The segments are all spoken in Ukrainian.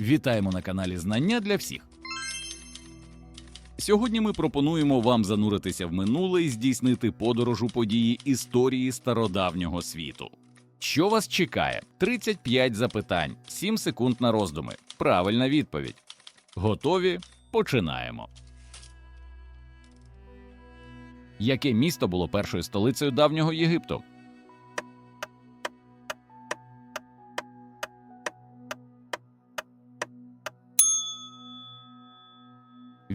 Вітаємо на каналі Знання для всіх. Сьогодні ми пропонуємо вам зануритися в минуле і здійснити подорож у події історії стародавнього світу. Що вас чекає? 35 запитань, 7 секунд на роздуми. Правильна відповідь. Готові? Починаємо. Яке місто було першою столицею давнього Єгипту?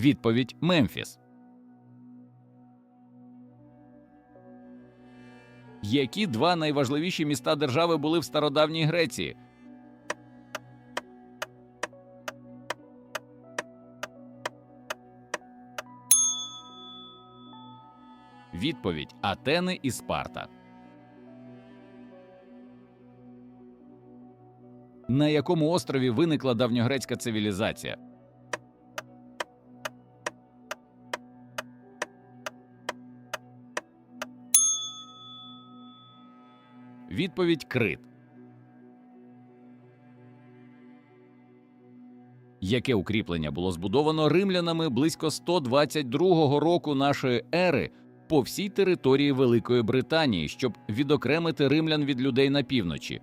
Відповідь Мемфіс. Які два найважливіші міста держави були в стародавній Греції? Відповідь Атени і Спарта. На якому острові виникла давньогрецька цивілізація? Відповідь Крит. Яке укріплення було збудовано римлянами близько 122 року нашої ери по всій території Великої Британії, щоб відокремити римлян від людей на півночі?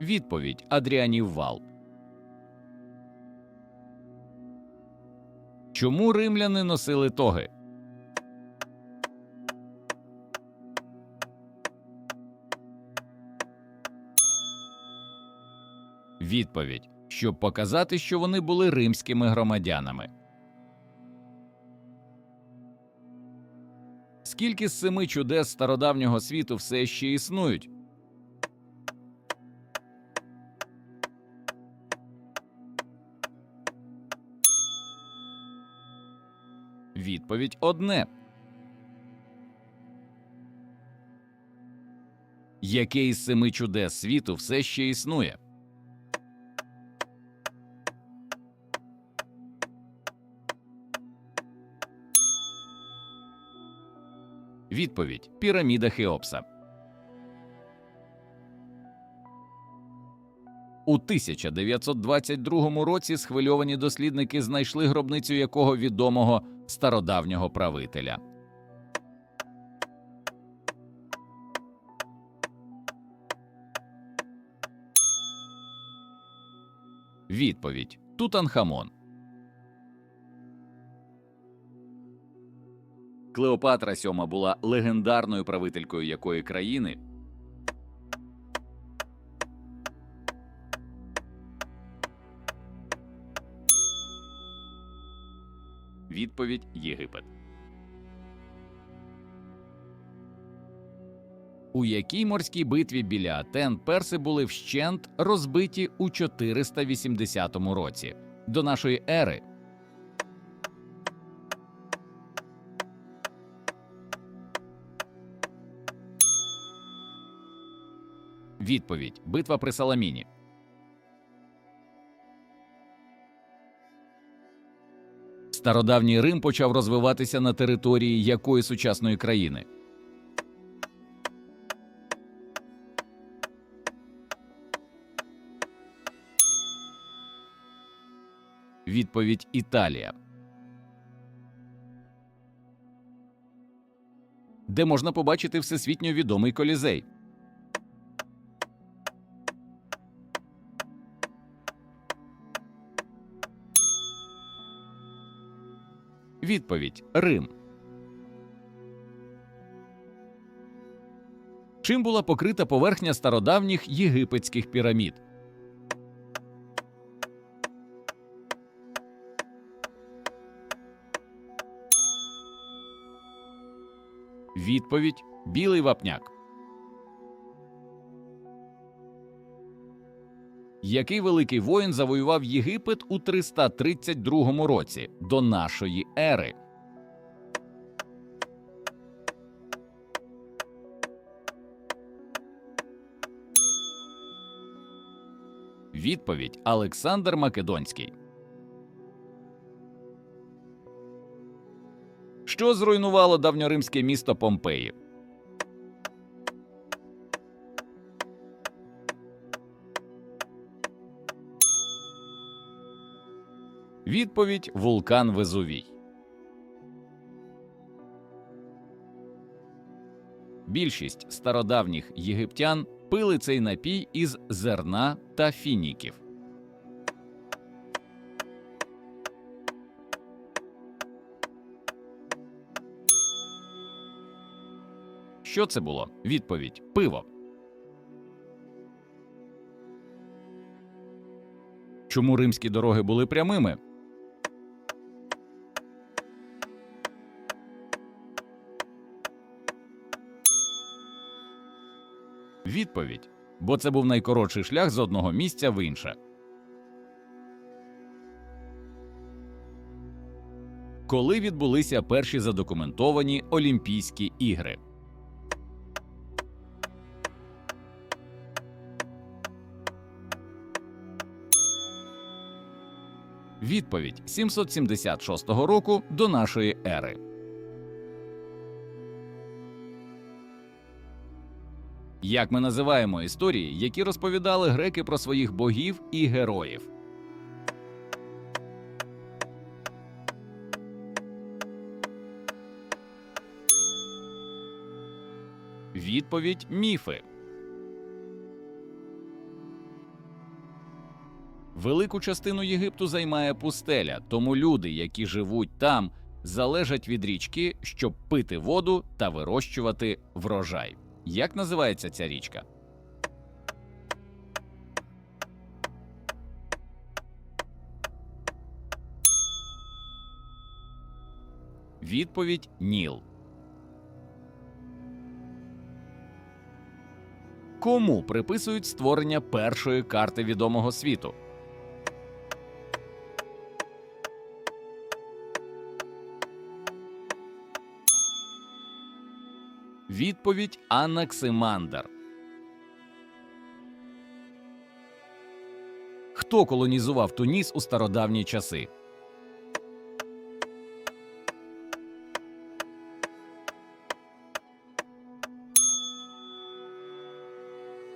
Відповідь Адріанів вал. Чому римляни носили тоги? Відповідь, щоб показати, що вони були римськими громадянами. Скільки з семи чудес стародавнього світу все ще існують? Відповідь одне. Яке із семи чудес світу все ще існує? Відповідь Піраміда Хеопса. У 1922 році схвильовані дослідники знайшли гробницю якого відомого стародавнього правителя. Відповідь Тутанхамон. Клеопатра сьома була легендарною правителькою якої країни. Відповідь Єгипет. У якій морській битві біля Атен перси були вщент розбиті у 480 році до нашої ери. Відповідь Битва при Саламіні. Стародавній Рим почав розвиватися на території якої сучасної країни? Відповідь Італія. Де можна побачити всесвітньо відомий колізей? Відповідь Рим. Чим була покрита поверхня стародавніх єгипетських пірамід? Відповідь Білий вапняк. Який великий воїн завоював Єгипет у 332 році до нашої ери? Відповідь Олександр Македонський. Що зруйнувало давньоримське місто Помпеї? Відповідь вулкан Везувій. Більшість стародавніх єгиптян пили цей напій із зерна та фініків. Що це було? Відповідь пиво. Чому римські дороги були прямими? Відповідь. Бо це був найкоротший шлях з одного місця в інше. Коли відбулися перші задокументовані Олімпійські ігри? Відповідь 776 року до нашої ери. Як ми називаємо історії, які розповідали греки про своїх богів і героїв? Відповідь міфи. Велику частину Єгипту займає пустеля, тому люди, які живуть там, залежать від річки, щоб пити воду та вирощувати врожай. Як називається ця річка? Відповідь Ніл. Кому приписують створення першої карти відомого світу? Відповідь Анаксимандр. Хто колонізував Туніс у стародавні часи?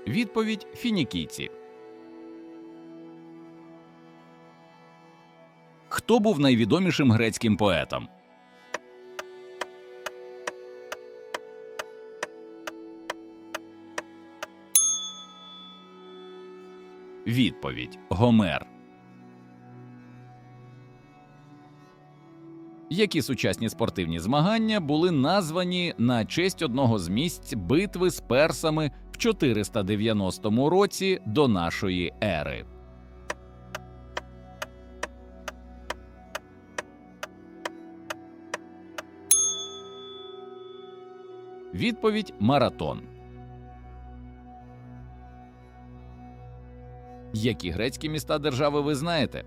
Відповідь фінікійці. Хто був найвідомішим грецьким поетом? Відповідь Гомер. Які сучасні спортивні змагання були названі на честь одного з місць битви з персами в 490 році до нашої ери? Відповідь Маратон. Які грецькі міста держави ви знаєте?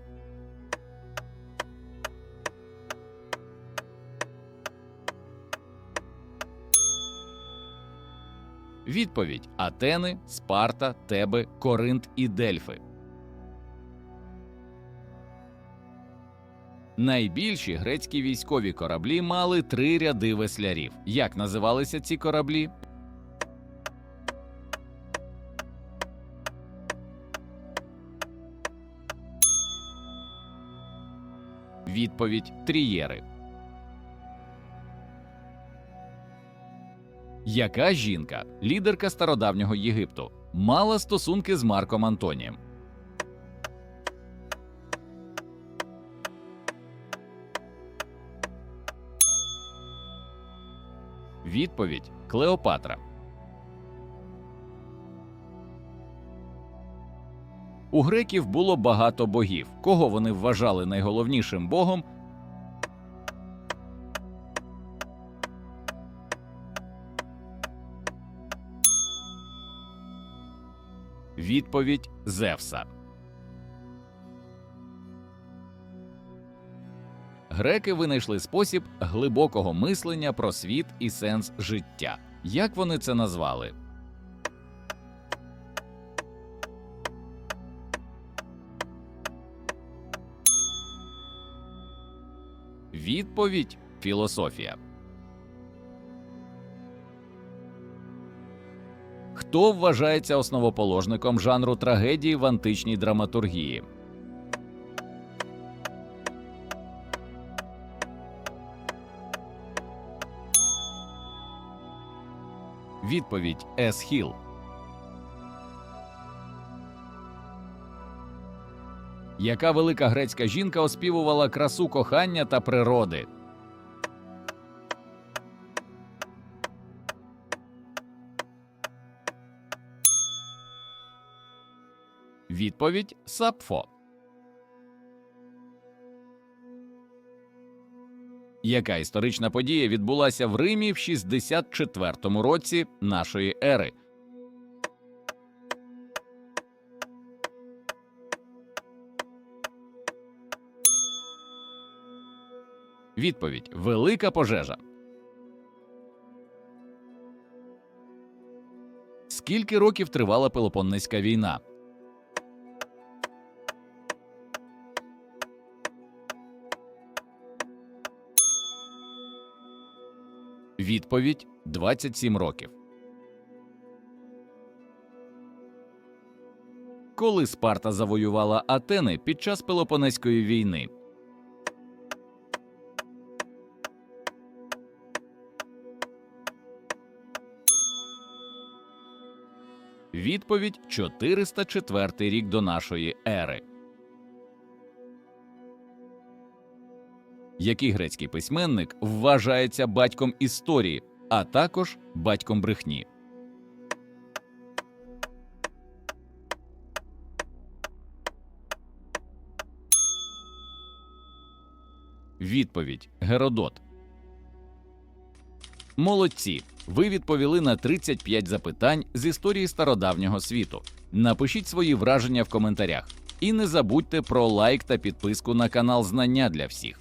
Відповідь Атени, Спарта, Теби, Коринт і Дельфи. Найбільші грецькі військові кораблі мали три ряди веслярів. Як називалися ці кораблі? Відповідь Трієри. Яка жінка, лідерка стародавнього Єгипту, мала стосунки з Марком Антонієм? Відповідь Клеопатра. У греків було багато богів. Кого вони вважали найголовнішим богом? Відповідь Зевса. Греки винайшли спосіб глибокого мислення про світ і сенс життя. Як вони це назвали? Відповідь Філософія. Хто вважається основоположником жанру трагедії в античній драматургії? Відповідь Есхіл. Яка велика грецька жінка оспівувала красу кохання та природи? Відповідь Сапфо. Яка історична подія відбулася в Римі в 64 році нашої ери? Відповідь Велика пожежа. Скільки років тривала Пелопоннеська війна? Відповідь 27 років. Коли Спарта завоювала Атени під час Пелопонеської війни? Відповідь 404 рік до нашої ери. Який грецький письменник вважається батьком історії, а також батьком брехні? Відповідь Геродот. Молодці. Ви відповіли на 35 запитань з історії стародавнього світу. Напишіть свої враження в коментарях. І не забудьте про лайк та підписку на канал Знання для всіх.